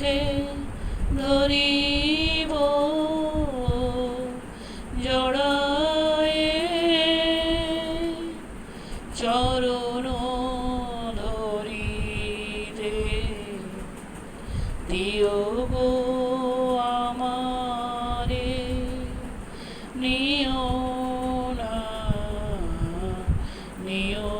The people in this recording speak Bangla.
মুখে ধরিব জড়ায়ে চরণ ধরিতে দিও গো আমারে নিয় না নিয়